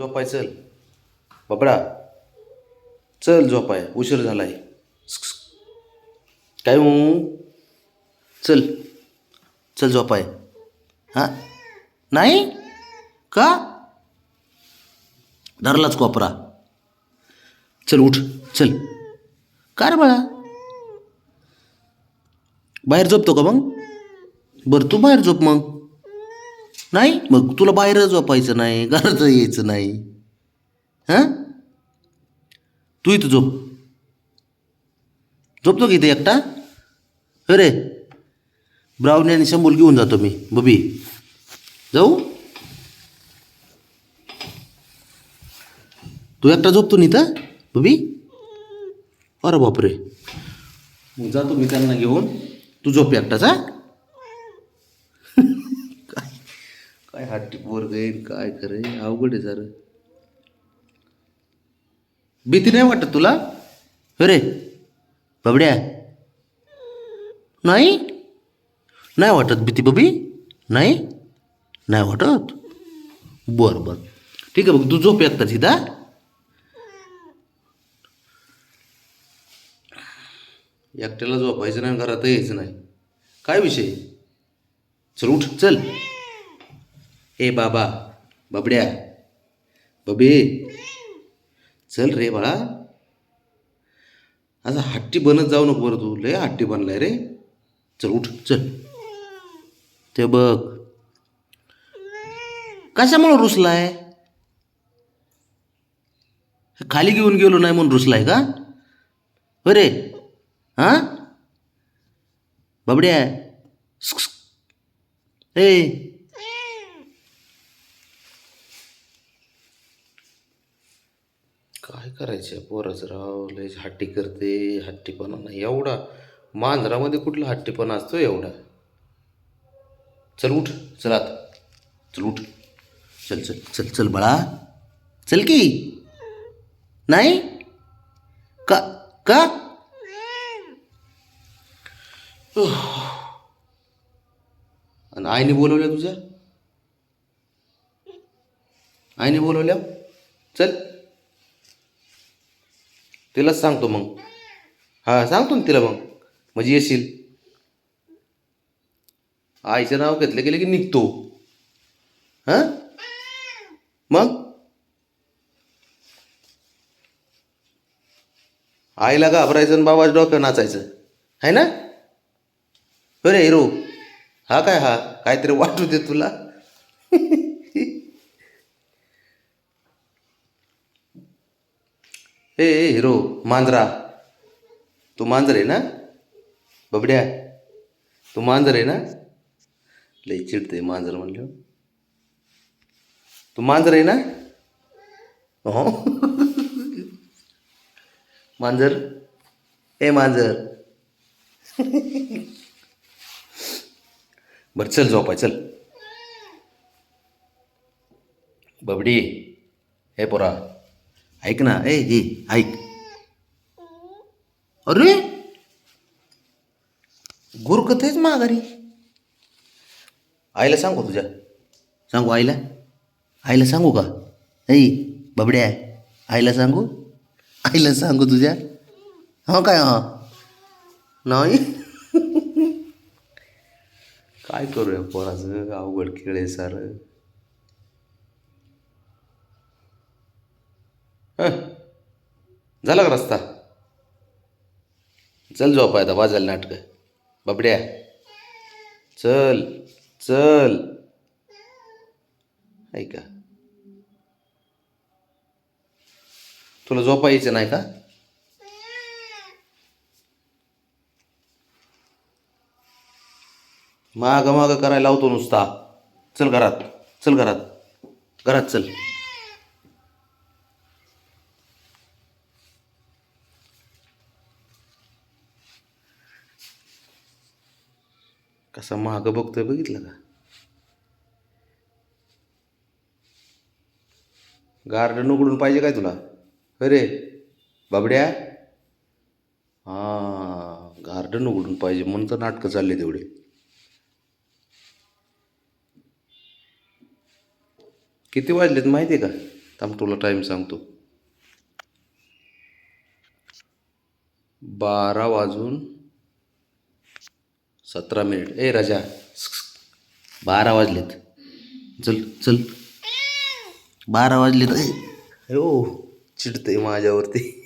झोपाय चल. बाबडा. चल झोपाय. उशीर झालाय. काय हो? चल. चल झोपाय. हां? नाही? का? धरलाच कोपरा. चल उठ. चल. का रे बाळा? बाहेर झोपतो का मग? बरं तू बाहेर झोप मग. नाही? मग तुला बाहेर झोपायचं नाही घरात यायचं नाही. हां? तू इथं झोप. झोपतो की इथे एकटा? अरे ब्राऊनी आणि शंभूल घेऊन जातो मी बबी. जाऊ. तू एकटा झोपतो नाही तर बबी? अरे बापरे. मग जातो मी त्यांना घेऊन. तू झोप एकटाच हा काय काय हट्टी वर गैन काय करे? अवघड आहे सर भीती नाही वाटत तुला? हो अरे बाबड्या. नाही? नाही वाटत भीती बबी? नाही? नाही वाटत? बरं बरं. ठीक आहे बघ तू झोप एकटाच इथं एकट्याला झोपायचं नाही घरात यायचं नाही. काय विषय? चल उठ चल. ए बाबा बबड्या बबे. चल रे बाळा. असं हट्टी बनत जाऊ नको बरं तू. लय हट्टी बनलाय रे. चल उठ चल. ते बघ. कशामुळे रुसलाय? खाली घेऊन गेलो नाही म्हणून रुसलाय का? हो अरे हां? बाबड्या. ए. काय करायचं? पोराचं राव लय हट्टी करते हट्टीपणा नाही एवढा. मांजरामध्ये कुठला हट्टीपणा असतो एवढा? चल उठ चल आत. चल उठ. चल चल चल चल बाळा. चल की. नाही? का का? आणि आईने बोलवल्या तुझ्या? आईने बोलवल्या? चल. तिलाच सांगतो मग. हां सांगतो ना तिला मग. म्हणजे येशील. आईचं नाव घेतलं गेलं की निघतो. हां? मग? आईला घाबरायचं आणि बाबाच डोक्यावर नाचायचं. आहे ना? अरे हिरो हा काय हा? काहीतरी वाटू दे तुला. ए ए, हिरो मांजरा तू मांजर आहे ना बबड्या तू मांजर आहे ना लई चिडते मांजर म्हणलं तू मांजर आहे ना हो मांजर ए मांजर बरं चल झोपाय चल बबडी हे पोरा ऐक ना ए हे ऐक. अरे! गुरकतेच माघारी? आईला सांगू तुझ्या? सांगू आईला? आईला सांगू का? ऐ बबड्या आईला सांगू? आईला सांगू तुझ्या? हो काय हां? नाही? काय करूया पोराचं? अवघड खेळ आहे सारं. हं. झाला का रस्ता? चल झोप आता वाजायला नाटकं. बबड्या. चल चल. ऐका तुला झोपा यायचं नाही का? माग माग करायला लावतो नुसता. चल घरात चल घरात. घरात चल. कसा मागं बघतोय बघितलं का? गार्डन उघडून पाहिजे काय तुला? अरे बाबड्या. हां गार्डन उघडून पाहिजे म्हणून तर नाटकं चालले तेवढे किती वाजलेत माहिती आहे का? थांब तुला टाईम सांगतो. बारा वाजून सतरा मिनिट. ए राजा. बारा वाजलेत. चल चल. बारा वाजलेत. अरे हो चिडते माझ्यावरती.